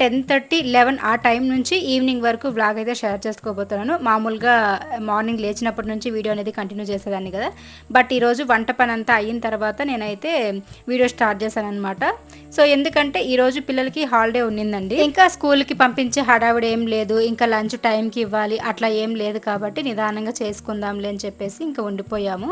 Ten thirty eleven ఆ time నుంచి evening వరకు వ్లాగ్ అయితే షేర్ చేసుకోబోతున్నాను. మామూలుగా మార్నింగ్ లేచినప్పటి నుంచి వీడియో అనేది కంటిన్యూ చేసేదాన్ని కదా. బట్ ఈరోజు వంట పని అంతా అయిన తర్వాత నేనైతే వీడియో స్టార్ట్ చేశాను అనమాట సో ఎందుకంటే ఈరోజు పిల్లలకి హాలిడే ఉన్నిందండి. ఇంకా స్కూల్కి పంపించే హడావిడి ఏం లేదు. ఇంకా లంచ్ టైంకి ఇవ్వాలి. అట్లా ఏం లేదు కాబట్టి నిదానంగా చేసుకుందాంలే అని చెప్పేసి ఇంకా ఉండిపోయాము.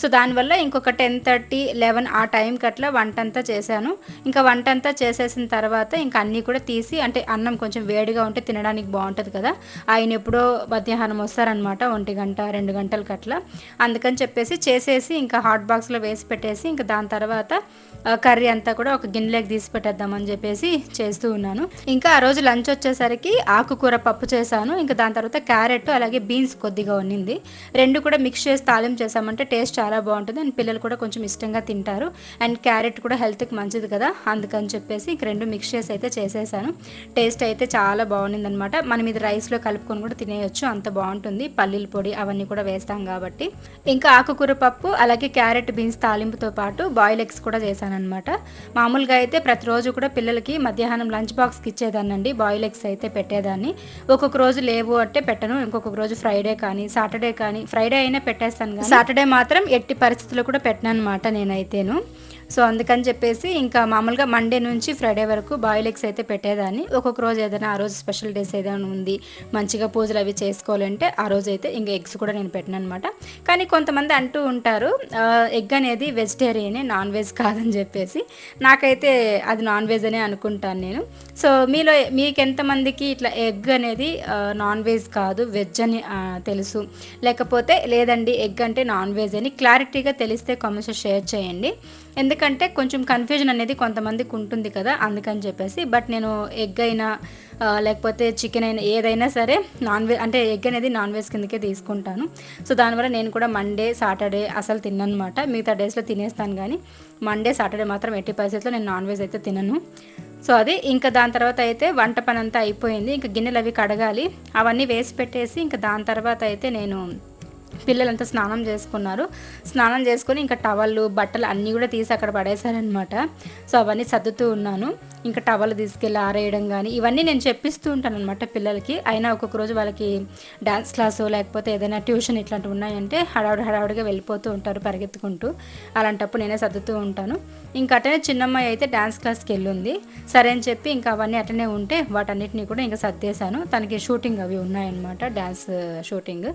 సో దానివల్ల ఇంకొక టెన్ థర్టీ లెవెన్ ఆ టైంకి అట్లా వంట అంతా చేశాను. ఇంకా వంట అంతా చేసేసిన తర్వాత ఇంకా అన్నీ కూడా తీసి అంటే అన్నం కొంచెం వేడిగా ఉంటే తినడానికి బాగుంటుంది కదా. ఆయన ఎప్పుడో మధ్యాహ్నం వస్తారనమాట ఒంటి గంట రెండు గంటలకి అట్లా అందుకని చెప్పేసి చేసేసి ఇంకా హాట్ బాక్స్లో వేసి పెట్టేసి ఇంకా దాని తర్వాత కర్రీ అంతా కూడా ఒక గిన్నెలోకి తీసి పెట్టేద్దామని చెప్పేసి చేస్తూ ఉన్నాను. ఇంకా ఆ రోజు లంచ్ వచ్చేసరికి ఆకుకూర పప్పు చేశాను. ఇంకా దాని తర్వాత క్యారెట్ అలాగే బీన్స్ కొద్దిగా ఉన్నింది రెండు కూడా మిక్స్ చేసి తాలింపు చేసామంటే టేస్ట్ చాలా బాగుంటుంది అండ్ పిల్లలు కూడా కొంచెం ఇష్టంగా తింటారు. అండ్ క్యారెట్ కూడా హెల్త్కి మంచిది కదా అందుకని చెప్పేసి ఇంక రెండు మిక్స్ చేసి అయితే చేసేసాను. టేస్ట్ అయితే చాలా బాగుంది అనమాట మనం ఇది రైస్లో కలుపుకొని కూడా తినేయొచ్చు అంత బాగుంటుంది. పల్లీల పొడి అవన్నీ కూడా వేస్తాం కాబట్టి. ఇంకా ఆకుకూర పప్పు అలాగే క్యారెట్ బీన్స్ తాలింపుతో పాటు బాయిల్ ఎగ్స్ కూడా చేశాను. అనమాట మామూలుగా అయితే ప్రతిరోజు కూడా పిల్లలకి మధ్యాహ్నం లంచ్ బాక్స్కి ఇచ్చేదాన్నండి. బాయిల్ ఎగ్స్ అయితే పెట్టేదాన్ని. ఒక్కొక్క రోజు లేవు అంటే పెట్టను. ఇంకొక రోజు ఫ్రైడే కానీ సాటర్డే కానీ ఫ్రైడే అయినా పెట్టేస్తాను కానీ సాటర్డే మాత్రం ఎట్టి పరిస్థితుల్లో కూడా పెట్టను అనమాట నేనైతేను. సో అందుకని చెప్పేసి ఇంకా మామూలుగా మండే నుంచి ఫ్రైడే వరకు బాయిల్ ఎగ్స్ అయితే పెట్టేదాన్ని. ఒక్కొక్క రోజు ఏదైనా ఆ రోజు స్పెషల్ డేస్ ఏదైనా ఉంది మంచిగా పూజలు అవి చేసుకోవాలంటే ఆ రోజు అయితే ఇంకా ఎగ్స్ కూడా నేను పెట్టిన అనమాట కానీ కొంతమంది అంటూ ఉంటారు ఎగ్ అనేది వెజిటేరియనే నాన్ వెజ్ కాదని చెప్పేసి. నాకైతే అది నాన్ వెజ్ అనే అనుకుంటాను నేను. సో మీలో మీకు ఎంతమందికి ఇట్లా ఎగ్ అనేది నాన్ వెజ్ కాదు వెజ్ అని తెలుసు. లేకపోతే లేదండి ఎగ్ అంటే నాన్ వెజ్ అని. క్లారిటీగా తెలిస్తే కామెంట్స్ షేర్ చేయండి. ఎందుకంటే కొంచెం కన్ఫ్యూజన్ అనేది కొంతమందికి ఉంటుంది కదా అందుకని చెప్పేసి. బట్ నేను ఎగ్ అయినా లేకపోతే చికెన్ అయినా ఏదైనా సరే నాన్ వెజ్ అంటే ఎగ్ అనేది నాన్ వెజ్ కిందకే తీసుకుంటాను. సో దానివల్ల నేను కూడా మండే సాటర్డే అసలు తిన్నమాట. మిగతా డేస్లో తినేస్తాను కానీ మండే సాటర్డే మాత్రం ఎట్టి పరిస్థితుల్లో నేను నాన్ వెజ్ అయితే తినను. సో అది ఇంకా దాని తర్వాత అయితే వంట పని అంతా అయిపోయింది. ఇంకా గిన్నెలు అవి కడగాలి. అవన్నీ వేసి పెట్టేసి ఇంకా దాని తర్వాత అయితే నేను పిల్లలంతా స్నానం చేసుకున్నారు. స్నానం చేసుకొని ఇంకా టవల్లు బట్టలు అన్నీ కూడా తీసి అక్కడ పడేశారనమాట సో అవన్నీ సర్దుతూ ఉన్నాను. ఇంకా టవల్ తీసుకెళ్ళి ఆరేయడం కానీ ఇవన్నీ నేను చెప్పిస్తూ ఉంటాను అనమాట పిల్లలకి. అయినా ఒక్కొక్క రోజు వాళ్ళకి డ్యాన్స్ క్లాసు లేకపోతే ఏదైనా ట్యూషన్ ఇట్లాంటివి ఉన్నాయంటే హడావుడి హడావుడిగా వెళ్ళిపోతూ ఉంటారు పరిగెత్తుకుంటూ. అలాంటప్పుడు నేనే సర్దుతూ ఉంటాను. ఇంకా అటనే చిన్నమ్మాయి అయితే డ్యాన్స్ క్లాస్కి వెళ్ళింది. సరే అని చెప్పి ఇంకా అవన్నీ అటనే ఉంటే వాటన్నిటిని కూడా ఇంకా సర్దేశాను. తనకి షూటింగ్ అవి ఉన్నాయన్నమాట డ్యాన్స్ షూటింగ్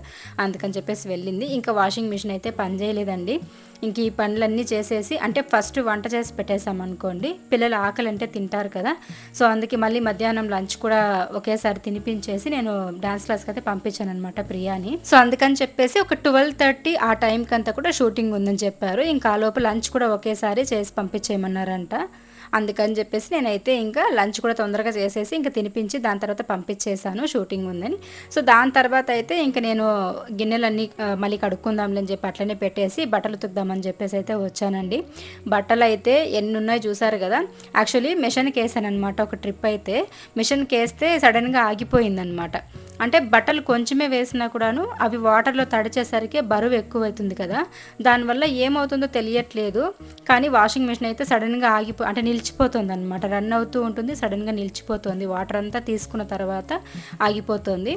అందుకని చెప్పేసి వెళ్ళింది. ఇంకా వాషింగ్ మిషన్ అయితే పనిచేయలేదండి ఇంక ఈ పనులన్నీ చేసేసి అంటే ఫస్ట్ వంట చేసి పెట్టేసామనుకోండి పిల్లలు ఆకలి అంటే తింటారు కదా. సో అందుకే మళ్ళీ మధ్యాహ్నం లంచ్ కూడా ఒకేసారి తినిపించేసి నేను డాన్స్ క్లాస్కి అయితే పంపించాను అనమాట ప్రియాని. సో అందుకని చెప్పేసి ఒక ట్వెల్వ్ థర్టీ ఆ టైంకి అంతా కూడా షూటింగ్ ఉందని చెప్పారు. ఇంకా ఆ లోపు లంచ్ కూడా ఒకేసారి చేసి పంపించేయమన్నారంట. అందుకని చెప్పేసి నేనైతే ఇంకా లంచ్ కూడా తొందరగా చేసేసి ఇంకా తినిపించి దాని తర్వాత పంపించేశాను షూటింగ్ ఉందని. సో దాని తర్వాత అయితే ఇంకా నేను గిన్నెలన్నీ మళ్ళీ కడుక్కుందాంలే అని చెప్పి అట్లనే పెట్టేసి బట్టలు తుద్దామని చెప్పేసి అయితే వచ్చానండి. బట్టలు అయితే ఎన్ని ఉన్నాయో చూసారు కదా? యాక్చువల్లీ మిషన్కి వేసాను అనమాట ఒక ట్రిప్ అయితే. మిషన్కి వేస్తే సడన్గా ఆగిపోయిందనమాట అంటే బట్టలు కొంచెమే వేసినా కూడాను అవి వాటర్లో తడిచేసరికి బరువు ఎక్కువ అవుతుంది కదా? దానివల్ల ఏమవుతుందో తెలియట్లేదు. కానీ వాషింగ్ మిషన్ అయితే సడన్గా ఆగిపో అంటే నిలిచిపోతుంది అనమాట రన్ అవుతూ ఉంటుంది సడన్గా నిలిచిపోతుంది. వాటర్ అంతా తీసుకున్న తర్వాత ఆగిపోతుంది.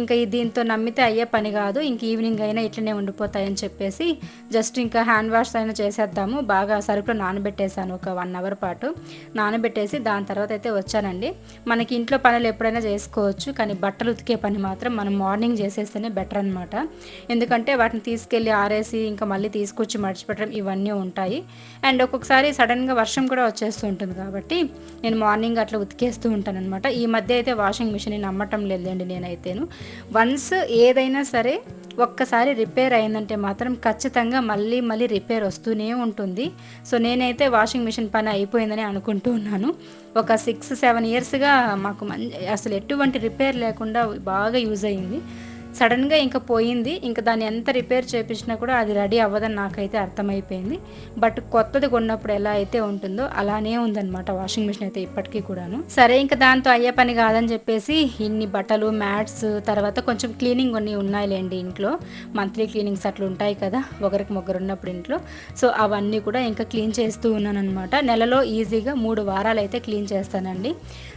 ఇంకా దీంతో నమ్మితే అయ్యే పని కాదు. ఇంక ఈవినింగ్ అయినా ఇట్లనే ఉండిపోతాయని చెప్పేసి జస్ట్ ఇంకా హ్యాండ్ వాష్ అయినా చేసేద్దాము. బాగా సరుకులో నానబెట్టేశాను ఒక వన్ అవర్ పాటు. నానబెట్టేసి దాని తర్వాత అయితే వచ్చానండి. మనకి ఇంట్లో పనులు ఎప్పుడైనా చేసుకోవచ్చు కానీ బట్టలు ఉతికే పని మాత్రం మనం మార్నింగ్ చేసేస్తేనే బెటర్ అనమాట ఎందుకంటే వాటిని తీసుకెళ్ళి ఆరేసి ఇంకా మళ్ళీ తీసుకొచ్చి మడిచిపెట్టడం ఇవన్నీ ఉంటాయి. అండ్ ఒక్కొక్కసారి సడన్గా వర్షం కూడా వచ్చేస్తూ ఉంటుంది కాబట్టి నేను మార్నింగ్ అట్లా ఉతికేస్తూ ఉంటాను అనమాట ఈ మధ్య అయితే వాషింగ్ మిషన్ నమ్మటం లేదండి నేనైతేను. వన్స్ ఏదైనా సరే ఒక్కసారి రిపేర్ అయిందంటే మాత్రం ఖచ్చితంగా మళ్ళీ మళ్ళీ రిపేర్ వస్తూనే ఉంటుంది. సో నేనైతే వాషింగ్ మిషన్ పని అయిపోయిందని అనుకుంటూ ఉన్నాను. ఒక సిక్స్ సెవెన్ ఇయర్స్గా మాకు మంచి అసలు ఎటువంటి రిపేర్ లేకుండా బాగా యూజ్ అయ్యింది సడన్గా ఇంకా పోయింది. ఇంకా దాన్ని ఎంత రిపేర్ చేయించినా కూడా అది రెడీ అవ్వదని నాకైతే అర్థమైపోయింది. బట్ కొత్తది కొన్నప్పుడు ఎలా అయితే ఉంటుందో అలానే ఉందన్నమాట వాషింగ్ మిషన్ అయితే ఇప్పటికీ కూడాను. సరే ఇంకా దాంతో అయ్యే పని కాదని చెప్పేసి ఇన్ని బట్టలు మ్యాట్స్ తర్వాత కొంచెం క్లీనింగ్ కొన్ని ఉన్నాయిలేండి ఇంట్లో. మంత్లీ క్లీనింగ్స్ అట్లా ఉంటాయి కదా ఒకరికి ముగ్గురు ఉన్నప్పుడు ఇంట్లో. సో అవన్నీ కూడా ఇంకా క్లీన్ చేస్తూ ఉన్నాను అనమాట నెలలో ఈజీగా మూడు వారాలు అయితే క్లీన్ చేస్తానండి.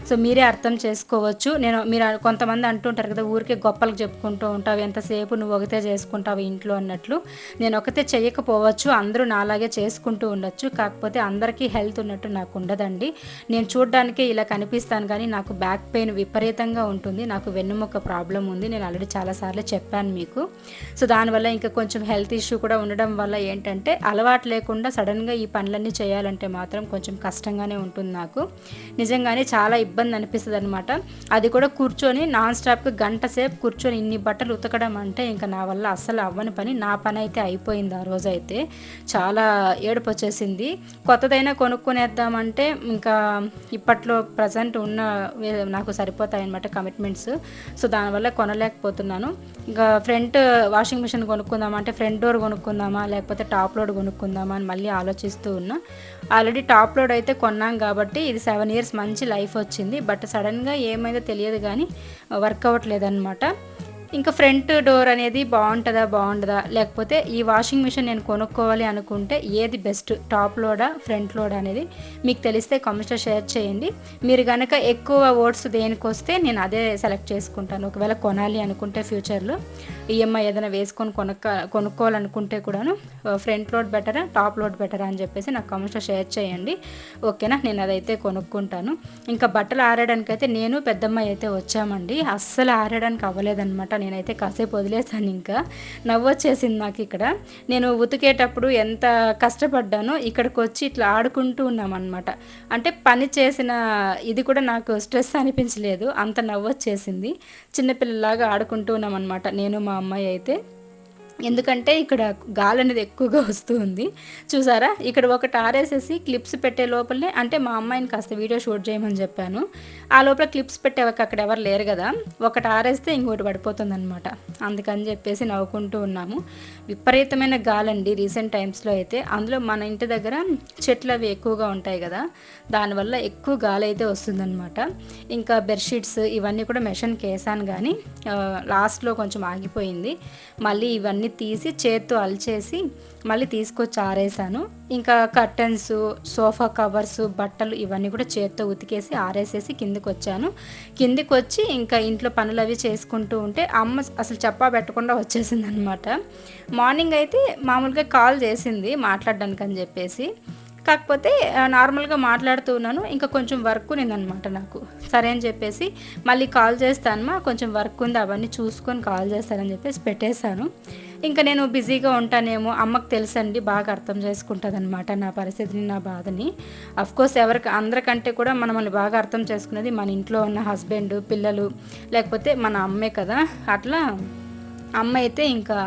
సో మీరే అర్థం చేసుకోవచ్చు. నేను మీరు కొంతమంది అంటుంటారు కదా ఊరికే గొప్పలకు చెప్పుకుంటూ ఉంటావు ఎంతసేపు నువ్వు ఒకతే చేసుకుంటావు ఇంట్లో అన్నట్లు. నేను ఒకతే చేయకపోవచ్చు అందరూ నాలాగే చేసుకుంటూ ఉండొచ్చు కాకపోతే అందరికీ హెల్త్ ఉన్నట్టు నాకు ఉండదండి. నేను చూడడానికే ఇలా కనిపిస్తాను కానీ నాకు బ్యాక్ పెయిన్ విపరీతంగా ఉంటుంది నాకు వెన్నుముక్క ప్రాబ్లం ఉంది నేను ఆల్రెడీ చాలాసార్లు చెప్పాను మీకు. సో దానివల్ల ఇంకా కొంచెం హెల్త్ ఇష్యూ కూడా ఉండడం వల్ల ఏంటంటే అలవాటు లేకుండా సడన్గా ఈ పనులన్నీ చేయాలంటే మాత్రం కొంచెం కష్టంగానే ఉంటుంది నాకు. నిజంగానే చాలా ఇబ్బంది అనిపిస్తుంది అనమాట అది కూడా కూర్చొని నాన్ స్టాప్గా గంట సేపు కూర్చొని ఇన్ని బట్టలు ఉతకడం అంటే ఇంకా నా వల్ల అస్సలు అవ్వని పని. నా పని అయితే అయిపోయింది ఆ రోజు అయితే చాలా ఏడుపు వచ్చేసింది కొత్తదైనా కొనుక్కునేద్దామంటే ఇంకా ఇప్పట్లో ప్రజెంట్ ఉన్న నాకు సరిపోతాయి అనమాట కమిట్మెంట్స్. సో దానివల్ల కొనలేకపోతున్నాను. ఇంకా ఫ్రంట్ వాషింగ్ మిషన్ కొనుక్కుందామా అంటే ఫ్రంట్ డోర్ కొనుక్కుందామా లేకపోతే టాప్ లోడ్ కొనుక్కుందామా అని మళ్ళీ ఆలోచిస్తూ ఉన్నా. ఆల్రెడీ టాప్ లోడ్ అయితే కొన్నాం కాబట్టి ఇది సెవెన్ ఇయర్స్ మంచి లైఫ్ వచ్చింది. బట్ సడన్గా ఏమైందో తెలియదు కానీ వర్క్ అవ్వట్లేదన్నమాట. ఇంకా ఫ్రంట్ డోర్ అనేది బాగుంటుందా బాగుంటుందా లేకపోతే ఈ వాషింగ్ మిషన్ నేను కొనుక్కోవాలి అనుకుంటే ఏది బెస్ట్? టాప్ లోడా ఫ్రంట్ లోడ్ అనేది మీకు తెలిస్తే కామెంట్స్లో షేర్ చేయండి. మీరు కనుక ఎక్కువ ఓట్స్ దేనికి వస్తే నేను అదే సెలెక్ట్ చేసుకుంటాను. ఒకవేళ కొనాలి అనుకుంటే ఫ్యూచర్లో ఈఎంఐ ఏదైనా వేసుకొని కొనుక్క కొనుక్కోవాలనుకుంటే కూడాను ఫ్రంట్ లోడ్ బెటరా టాప్ లోడ్ బెటరా అని చెప్పేసి నాకు కామెంట్స్లో షేర్ చేయండి. ఓకేనా? నేను అదైతే కొనుక్కుంటాను. ఇంకా బట్టలు ఆరడానికైతే నేను పెద్దమ్మాయి అయితే వచ్చామండి. అస్సలు ఆరడానికి అవ్వలేదన్నమాట. నేనైతే కాసేపు వదిలేసాను ఇంకా. నవ్వొచ్చేసింది నాకు ఇక్కడ. నేను ఉతికేటప్పుడు ఎంత కష్టపడ్డానో ఇక్కడికి వచ్చి ఇట్లా ఆడుకుంటూ ఉన్నామన్నమాట. అంటే పని చేసిన ఇది కూడా నాకు స్ట్రెస్ అనిపించలేదు. అంత నవ్వొచ్చేసింది. చిన్నపిల్లలాగా ఆడుకుంటూ ఉన్నామన్నమాట. నేను మా అమ్మాయి అయితే. ఎందుకంటే ఇక్కడ గాలి అనేది ఎక్కువగా వస్తూ ఉంది. చూసారా? ఇక్కడ ఒకటి ఆరేసేసి క్లిప్స్ పెట్టే లోపలనే అంటే మా అమ్మాయిని కాస్త వీడియో షూట్ చేయమని చెప్పాను. ఆ లోపల క్లిప్స్ పెట్టేవాక అక్కడ ఎవరు లేరు కదా. ఒకటి ఆరేస్తే ఇంకోటి పడిపోతుంది అనమాట అందుకని చెప్పేసి నవ్వుకుంటూ ఉన్నాము. విపరీతమైన గాలండి రీసెంట్ టైమ్స్లో అయితే. అందులో మన ఇంటి దగ్గర చెట్లు అవి ఎక్కువగా ఉంటాయి కదా. దానివల్ల ఎక్కువ గాలి అయితే వస్తుందన్నమాట. ఇంకా బెడ్షీట్స్ ఇవన్నీ కూడా మెషన్కి వేసాను కానీ లాస్ట్లో కొంచెం ఆగిపోయింది. మళ్ళీ ఇవన్నీ తీసి చేత్తో అలిచేసి మళ్ళీ తీసుకొచ్చి ఆరేసాను. ఇంకా కర్టన్స్ సోఫా కవర్స్ బట్టలు ఇవన్నీ కూడా చేత్తో ఉతికేసి ఆరేసేసి కిందికి వచ్చాను కిందికి వచ్చి ఇంకా ఇంట్లో పనులు అవి చేసుకుంటూ ఉంటే అమ్మ అసలు చెప్పా పెట్టకుండా వచ్చేసింది అనమాట మార్నింగ్ అయితే మామూలుగా కాల్ చేసింది మాట్లాడడానికి అని చెప్పేసి. కాకపోతే నార్మల్గా మాట్లాడుతూ ఉన్నాను. ఇంకా కొంచెం వర్క్ అనమాట నాకు. సరే అని చెప్పేసి మళ్ళీ కాల్ చేస్తానమ్మా కొంచెం వర్క్ ఉంది అవన్నీ చూసుకొని కాల్ చేస్తానని చెప్పేసి పెట్టేశాను. ఇంకా నేను బిజీగా ఉంటానేమో అమ్మకు తెలుసండి బాగా అర్థం చేసుకుంటుంది అనమాట నా పరిస్థితిని నా బాధని. కోర్స్ ఎవరికి అందరికంటే కూడా మనల్ని బాగా అర్థం చేసుకునేది మన ఇంట్లో ఉన్న హస్బెండ్ పిల్లలు లేకపోతే మన అమ్మే కదా. అట్లా అమ్మ అయితే ఇంకా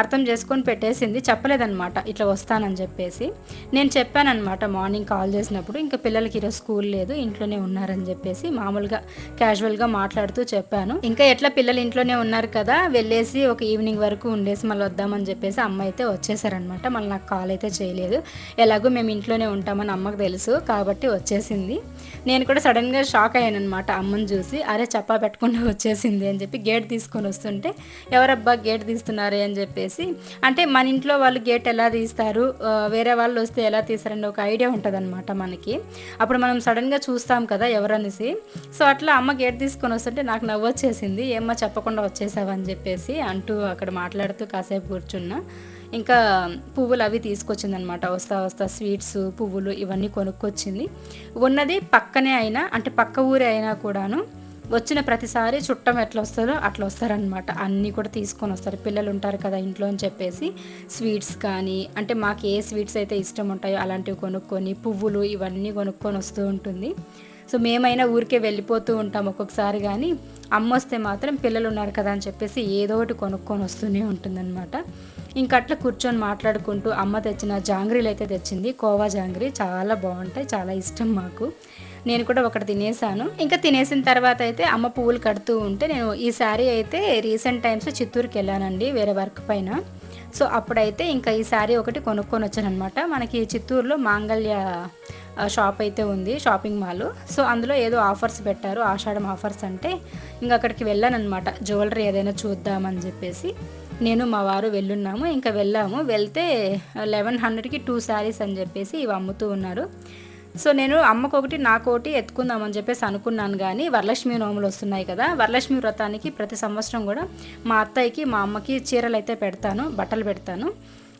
అర్థం చేసుకొని పెట్టేసింది చెప్పలేదన్నమాట. ఇట్లా వస్తానని చెప్పేసి. నేను చెప్పానమాట మార్నింగ్ కాల్ చేసినప్పుడు ఇంకా పిల్లలకి ఈరోజు స్కూల్ లేదు ఇంట్లోనే ఉన్నారని చెప్పేసి మామూలుగా క్యాజువల్గా మాట్లాడుతూ చెప్పాను. ఇంకా ఎట్లా పిల్లలు ఇంట్లోనే ఉన్నారు కదా వెళ్ళేసి ఒక ఈవినింగ్ వరకు ఉండేసి మళ్ళీ వద్దామని చెప్పేసి అమ్మ అయితే వచ్చేసారనమాట మళ్ళీ నాకు కాల్ అయితే చేయలేదు. ఎలాగో మేము ఇంట్లోనే ఉంటామని అమ్మకు తెలుసు కాబట్టి వచ్చేసింది. నేను కూడా సడన్గా షాక్ అయ్యాను అనమాట అమ్మని చూసి. అరే చప్పా పెట్టకుండా వచ్చేసింది అని చెప్పి గేట్ తీసుకొని వస్తుంటే ఎవరబ్బా గేట్ తీస్తున్నారే అని చెప్పేసి అంటే మన ఇంట్లో వాళ్ళు గేట్ ఎలా తీస్తారు వేరే వాళ్ళు వస్తే ఎలా తీస్తారని ఒక ఐడియా ఉంటుంది అనమాట మనకి. అప్పుడు మనం సడన్గా చూస్తాం కదా ఎవరనేసి. సో అట్లా అమ్మ గేట్ తీసుకొని వస్తుంటే నాకు నవ్వు వచ్చేసింది. ఏమ్మా చెప్పకుండా వచ్చేసావని చెప్పేసి అంటూ అక్కడ మాట్లాడుతూ కాసేపు కూర్చున్నా. ఇంకా పువ్వులు అవి తీసుకొచ్చిందనమాట వస్తా వస్తా స్వీట్స్ పువ్వులు ఇవన్నీ కొనుక్కొచ్చింది. ఉన్నది పక్కనే అయినా అంటే పక్క ఊరే అయినా కూడాను వచ్చిన ప్రతిసారి చుట్టం ఎట్లా వస్తారో అట్లా వస్తారనమాట అన్నీ కూడా తీసుకొని వస్తారు. పిల్లలు ఉంటారు కదా ఇంట్లో అని చెప్పేసి స్వీట్స్ కానీ అంటే మాకు ఏ స్వీట్స్ అయితే ఇష్టం ఉంటాయో అలాంటివి కొనుక్కొని పువ్వులు ఇవన్నీ కొనుక్కొని వస్తూ ఉంటుంది. సో మేమైనా ఊరికే వెళ్ళిపోతూ ఉంటాం ఒక్కొక్కసారి కానీ అమ్మ వస్తే మాత్రం పిల్లలు ఉన్నారు కదా అని చెప్పేసి ఏదో ఒకటి కొనుక్కొని వస్తూనే ఉంటుందన్నమాట. ఇంకా అట్లా కూర్చొని మాట్లాడుకుంటూ అమ్మ తెచ్చిన జాంగ్రీలు అయితే తెచ్చింది. కోవా జాంగ్రీ చాలా బాగుంటాయి చాలా ఇష్టం మాకు. నేను కూడా ఒకటి తినేసాను. ఇంకా తినేసిన తర్వాత అయితే అమ్మ పువ్వులు కడుతూ ఉంటే నేను ఈ శారీ అయితే రీసెంట్ టైమ్స్ చిత్తూరుకి వెళ్ళానండి వేరే వర్క్ పైన. సో అప్పుడైతే ఇంకా ఈ శారీ ఒకటి కొనుక్కొని వచ్చాను అనమాట మనకి చిత్తూరులో మాంగళ్య షాప్ అయితే ఉంది షాపింగ్ మాల్. సో అందులో ఏదో ఆఫర్స్ పెట్టారు ఆషాఢం ఆఫర్స్ అంటే. ఇంకా అక్కడికి వెళ్ళాను అనమాట జ్యువెలరీ ఏదైనా చూద్దామని చెప్పేసి. నేను మా వారు వెళ్ళున్నాము. ఇంకా వెళ్ళాము. వెళ్తే లెవెన్ హండ్రెడ్కి టూ శారీస్ అని చెప్పేసి ఇవి అమ్ముతూ ఉన్నారు. సో నేను అమ్మకొకటి నాకొకటి ఎత్తుకుందామని చెప్పేసి అనుకున్నాను కానీ వరలక్ష్మి నోములు వస్తున్నాయి కదా వరలక్ష్మి వ్రతానికి ప్రతి సంవత్సరం కూడా మా అత్తయ్యకి మా అమ్మకి చీరలు అయితే పెడతాను బట్టలు పెడతాను.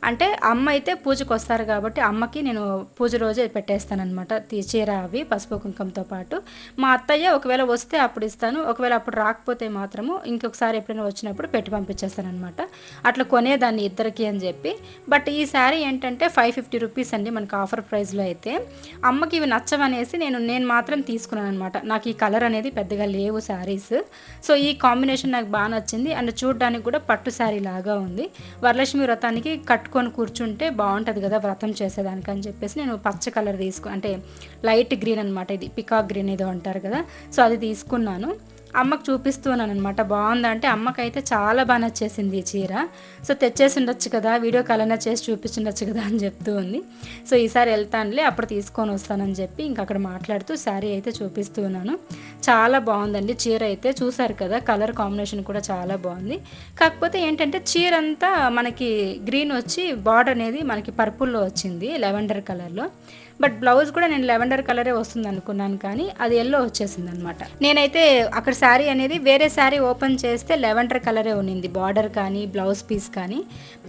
అంటే అమ్మ అయితే పూజకు వస్తారు కాబట్టి అమ్మకి నేను పూజ రోజే పెట్టేస్తానమాట చీర అవి పసుపు కుంకంతో పాటు. మా అత్తయ్య ఒకవేళ వస్తే అప్పుడు ఇస్తాను. ఒకవేళ అప్పుడు రాకపోతే మాత్రము ఇంకొకసారి ఎప్పుడైనా వచ్చినప్పుడు పెట్టి పంపించేస్తానమాట అట్లా కొనేదాన్ని ఇద్దరికి అని చెప్పి. బట్ ఈ శారీ ఏంటంటే ఫైవ్ ఫిఫ్టీ రూపీస్ అండి మనకు ఆఫర్ ప్రైస్లో అయితే. అమ్మకి ఇవి నచ్చవనేసి నేను నేను మాత్రం తీసుకున్నాను అనమాట నాకు ఈ కలర్ అనేది పెద్దగా లేవు శారీస్. సో ఈ కాంబినేషన్ నాకు బాగా నచ్చింది. అండ్ చూడడానికి కూడా పట్టు శారీ లాగా ఉంది. వరలక్ష్మి వ్రతానికి కట్ కట్టుకొని కూర్చుంటే బాగుంటుంది కదా వ్రతం చేసేదానికి అని చెప్పేసి నేను పచ్చ కలర్ తీసుకు అంటే లైట్ గ్రీన్ అనమాట ఇది పికాక్ గ్రీన్ ఏదో అంటారు కదా. సో అది తీసుకున్నాను. అమ్మకు చూపిస్తున్నాను అనమాట బాగుందంటే అమ్మకైతే చాలా బాగా నచ్చేసింది ఈ చీర. సో తెచ్చేసి ఉండొచ్చు కదా వీడియో కలర్ చేసి చూపించుండొచ్చు కదా అని చెప్తూ ఉంది. సో ఈసారి వెళ్తానులే అప్పుడు తీసుకొని వస్తానని చెప్పి ఇంక అక్కడ మాట్లాడుతూ శారీ అయితే చూపిస్తూ ఉన్నాను చాలా బాగుందండి చీర అయితే చూసారు కదా కలర్ కాంబినేషన్ కూడా చాలా బాగుంది. కాకపోతే ఏంటంటే చీర అంతా మనకి గ్రీన్ వచ్చి బార్డర్ అనేది మనకి పర్పుల్లో వచ్చింది లెవెండర్ కలర్లో. బట్ బ్లౌజ్ కూడా నేను లెవెండర్ కలరే వస్తుంది అనుకున్నాను కానీ అది ఎల్లో వచ్చేసింది అనమాట నేనైతే అక్కడ శారీ అనేది వేరే శారీ ఓపెన్ చేస్తే లెవెండర్ కలరే ఉన్నింది బార్డర్ కానీ బ్లౌజ్ పీస్ కానీ.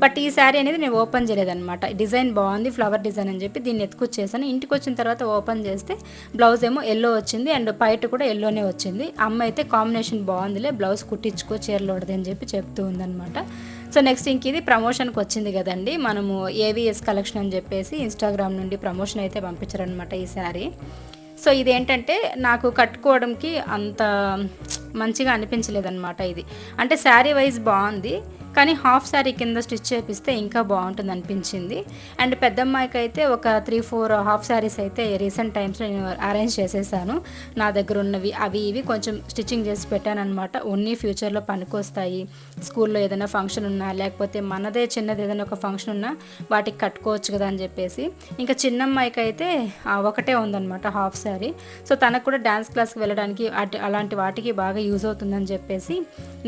బట్ ఈ శారీ అనేది నేను ఓపెన్ చేయలేదన్నమాట డిజైన్ బాగుంది ఫ్లవర్ డిజైన్ అని చెప్పి దీన్ని ఎత్తుకొచ్చేసాను. ఇంటికి వచ్చిన తర్వాత ఓపెన్ చేస్తే బ్లౌజ్ ఏమో ఎల్లో వచ్చింది అండ్ పైట్ కూడా ఎల్లోనే వచ్చింది. అమ్మ అయితే కాంబినేషన్ బాగుందిలే బ్లౌజ్ కుట్టించుకో చీరలు చెప్పి చెప్తూ ఉందన్నమాట. సో నెక్స్ట్ ఇంక ఇది ప్రమోషన్కి వచ్చింది కదండి. మనము ఏవిఎస్ కలెక్షన్ అని చెప్పేసి ఇన్స్టాగ్రామ్ నుండి ప్రమోషన్ అయితే పంపించారనమాట ఈ శారీ. సో ఇదేంటంటే నాకు కట్టుకోవడంకి అంత మంచిగా అనిపించలేదన్నమాట ఇది. అంటే శారీ వైజ్ బాగుంది. కానీ హాఫ్ శారీ కింద స్టిచ్ చేపిస్తే ఇంకా బాగుంటుంది అనిపించింది. అండ్ పెద్దమ్మాయికి అయితే ఒక త్రీ ఫోర్ హాఫ్ శారీస్ అయితే రీసెంట్ టైమ్స్లో నేను అరేంజ్ చేసేసాను. నా దగ్గర ఉన్నవి అవి ఇవి కొంచెం స్టిచ్చింగ్ చేసి పెట్టాను అనమాట ఓన్లీ ఫ్యూచర్లో పనికొస్తాయి. స్కూల్లో ఏదైనా ఫంక్షన్ ఉన్నా లేకపోతే మనదే చిన్నది ఏదైనా ఒక ఫంక్షన్ ఉన్నా వాటికి కట్టుకోవచ్చు కదా అని చెప్పేసి. ఇంకా చిన్నమ్మాయికి అయితే ఒకటే ఉందన్నమాట హాఫ్ శారీ. సో తనకు కూడా డ్యాన్స్ క్లాస్కి వెళ్ళడానికి అలాంటి వాటికి బాగా యూజ్ అవుతుందని చెప్పేసి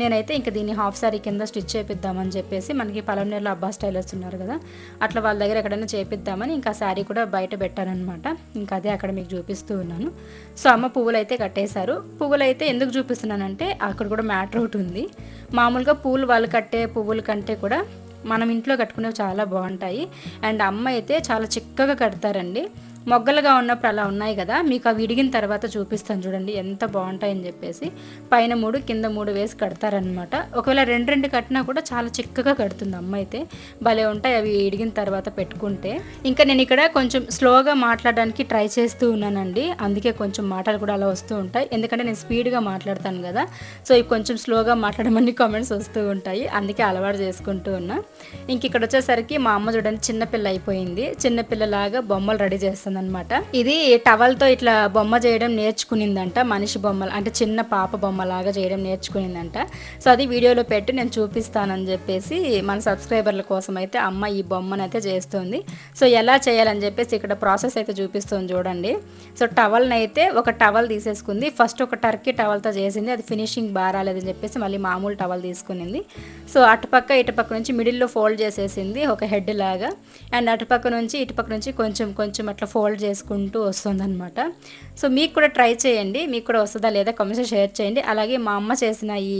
నేనైతే ఇంకా దీన్ని హాఫ్ శారీ కింద స్టిచ్ చేపి చేపిద్దామని చెప్పేసి మనకి పలమనేరులో అబ్బా స్టైలర్స్ ఉన్నారు కదా అట్లా వాళ్ళ దగ్గర ఎక్కడైనా చేపిద్దామని ఇంకా శారీ కూడా బయట పెట్టానమాట ఇంకా అదే అక్కడ మీకు చూపిస్తూ ఉన్నాను. సో అమ్మ పువ్వులు అయితే కట్టేశారు. పువ్వులు అయితే ఎందుకు చూపిస్తున్నానంటే అక్కడ కూడా మ్యాటర్ ఒకటి ఉంది. మామూలుగా పువ్వులు వాళ్ళు కట్టే పువ్వుల కంటే కూడా మనం ఇంట్లో కట్టుకునేవి చాలా బాగుంటాయి. అండ్ అమ్మ అయితే చాలా చిక్కగా కడతారండి. మొగ్గలుగా ఉన్నప్పుడు అలా ఉన్నాయి కదా మీకు అవి ఇడిగిన తర్వాత చూపిస్తాను చూడండి ఎంత బాగుంటాయని చెప్పేసి. పైన మూడు కింద మూడు వేసి కడతారనమాట ఒకవేళ రెండు రెండు కట్టినా కూడా చాలా చిక్కగా కడుతుంది అమ్మ అయితే. భలే ఉంటాయి అవి ఇడిగిన తర్వాత పెట్టుకుంటే. ఇంకా నేను ఇక్కడ కొంచెం స్లోగా మాట్లాడడానికి ట్రై చేస్తూ ఉన్నానండి. అందుకే కొంచెం మాటలు కూడా అలా వస్తూ ఉంటాయి. ఎందుకంటే నేను స్పీడ్గా మాట్లాడతాను కదా. సో ఇవి కొంచెం స్లోగా మాట్లాడమని కామెంట్స్ వస్తూ ఉంటాయి. అందుకే అలవాటు చేసుకుంటూ ఉన్నా. ఇంక ఇక్కడ వచ్చేసరికి మా అమ్మ చూడండి చిన్నపిల్ల అయిపోయింది. చిన్నపిల్లలాగా బొమ్మలు రెడీ చేస్తాను అనమాట ఇది టవల్తో ఇట్లా బొమ్మ చేయడం నేర్చుకునిందంట మనిషి బొమ్మలు అంటే చిన్న పాప బొమ్మలాగా చేయడం నేర్చుకునిందంట. సో అది వీడియోలో పెట్టి నేను చూపిస్తానని చెప్పేసి మన సబ్స్క్రైబర్ల కోసం అయితే అమ్మ ఈ బొమ్మను అయితే చేస్తుంది. సో ఎలా చేయాలని చెప్పేసి ఇక్కడ ప్రాసెస్ అయితే చూపిస్తుంది చూడండి. సో టవల్ని అయితే ఒక టవల్ తీసేసుకుంది. ఫస్ట్ ఒక టర్కీ టవల్తో చేసింది. అది ఫినిషింగ్ బారాలేదని చెప్పేసి మళ్ళీ మామూలు టవల్ తీసుకునింది. సో అటుపక్క ఇటుపక్క నుంచి మిడిల్లో ఫోల్డ్ చేసేసింది ఒక హెడ్ లాగా. అండ్ అటుపక్క నుంచి ఇటుపక్క నుంచి కొంచెం కొంచెం అట్లా ఫోల్డ్ చేసుకుంటూ వస్తుందన్నమాట. సో మీకు కూడా ట్రై చేయండి. మీకు కూడా వస్తుందా లేదా కమెంట్స్ షేర్ చేయండి. అలాగే మా అమ్మ చేసిన ఈ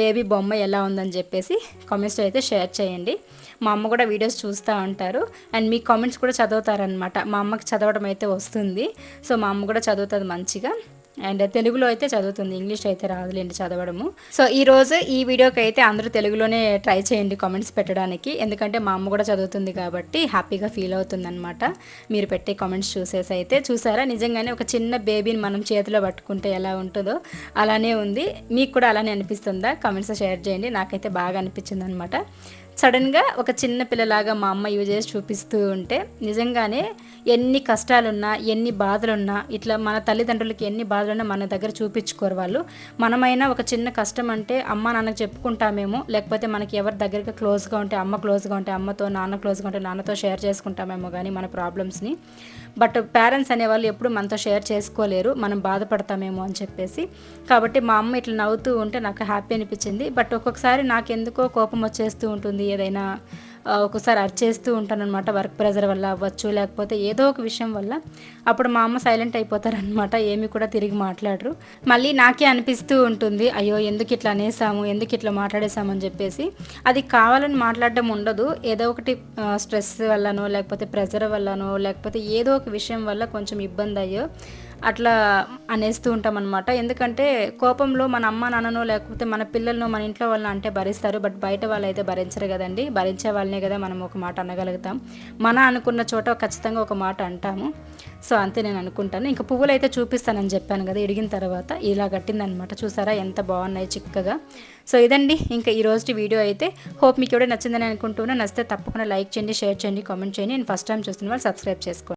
బేబీ బొమ్మ ఎలా ఉందని చెప్పేసి కామెంట్స్లో అయితే షేర్ చేయండి. మా అమ్మ కూడా వీడియోస్ చూస్తూ ఉంటారు. అండ్ మీ కామెంట్స్ కూడా చదువుతారనమాట మా అమ్మకి చదవడం అయితే వస్తుంది. సో మా అమ్మ కూడా చదువుతుంది మంచిగా. అండ్ తెలుగులో అయితే చదువుతుంది ఇంగ్లీష్ అయితే రాదులేండి చదవడము. సో ఈ రోజు ఈ వీడియోకి అయితే అందరూ తెలుగులోనే ట్రై చేయండి కామెంట్స్ పెట్టడానికి. ఎందుకంటే మా అమ్మ కూడా చదువుతుంది కాబట్టి హ్యాపీగా ఫీల్ అవుతుంది అనమాట మీరు పెట్టే కామెంట్స్ చూసేసి అయితే చూసారా? నిజంగానే ఒక చిన్న బేబీని మనం చేతిలో పట్టుకుంటే ఎలా ఉంటుందో అలానే ఉంది. మీకు కూడా అలానే అనిపిస్తుందా? కామెంట్స్ షేర్ చేయండి. నాకైతే బాగా అనిపించింది అనమాట సడన్గా ఒక చిన్న పిల్లలాగా మా అమ్మ యూజ్ చేసి చూపిస్తూ ఉంటే నిజంగానే ఎన్ని కష్టాలున్నా ఎన్ని బాధలున్నా ఇట్లా మన తల్లిదండ్రులకి ఎన్ని బాధలున్నా మన దగ్గర చూపించుకోరు వాళ్ళు. మనమైనా ఒక చిన్న కష్టం అంటే అమ్మ నాన్నకు చెప్పుకుంటామేమో? లేకపోతే మనకి ఎవరి దగ్గరగా క్లోజ్గా ఉంటే అమ్మ క్లోజ్గా ఉంటే అమ్మతో నాన్న క్లోజ్గా ఉంటే నాన్నతో షేర్ చేసుకుంటామేమో? కానీ మన ప్రాబ్లమ్స్ని. బట్ పేరెంట్స్ అనేవాళ్ళు ఎప్పుడు మనతో షేర్ చేసుకోలేరు మనం బాధపడతామేమో అని చెప్పేసి. కాబట్టి మా అమ్మ ఇట్లా నవ్వుతూ ఉంటే నాకు హ్యాపీ అనిపించింది. బట్ ఒక్కొక్కసారి నాకు ఎందుకో కోపం వచ్చేస్తూ ఉంటుంది ఏదైనా ఒక్కొక్కసారి అరిచేస్తూ ఉంటాను అనమాట వర్క్ ప్రెజర్ వల్ల అవ్వచ్చు లేకపోతే ఏదో ఒక విషయం వల్ల. అప్పుడు మా అమ్మ సైలెంట్ అయిపోతారనమాట ఏమి కూడా తిరిగి మాట్లాడరు. మళ్ళీ నాకే అనిపిస్తూ ఉంటుంది అయ్యో ఎందుకు ఇట్లా అనేసాము ఎందుకు ఇట్లా మాట్లాడేసామని చెప్పేసి. అది కావాలని మాట్లాడడం ఉండదు ఏదో ఒకటి స్ట్రెస్ వల్లనో లేకపోతే ప్రెజర్ వల్లనో లేకపోతే ఏదో ఒక విషయం వల్ల కొంచెం ఇబ్బంది అయ్యో. అట్లా అనేస్తూ ఉంటాం అనమాట ఎందుకంటే కోపంలో మన అమ్మ నాన్ననో లేకపోతే మన పిల్లలను మన ఇంట్లో వాళ్ళని అంటే భరిస్తారు. బట్ బయట వాళ్ళు అయితే భరించరు కదండి. భరించే వాళ్ళనే కదా మనం ఒక మాట అనగలుగుతాం. మన అనుకున్న చోట ఖచ్చితంగా ఒక మాట అంటాము. సో అంతే నేను అనుకుంటాను. ఇంకా పువ్వులు అయితే చూపిస్తానని చెప్పాను కదా ఇడిగిన తర్వాత. ఇలా కట్టిందనమాట చూసారా ఎంత బాగున్నాయి చిక్కగా. సో ఇదండి. ఇంకా ఈ రోజు వీడియో అయితే. హోప్ మీకు కూడా నచ్చిందని అనుకుంటున్నా. నచ్చితే తప్పకుండా లైక్ చేయండి షేర్ చేయండి కామెంట్ చేయండి. నేను ఫస్ట్ టైం చూస్తున్న వాళ్ళు సబ్స్క్రైబ్ చేసుకోండి.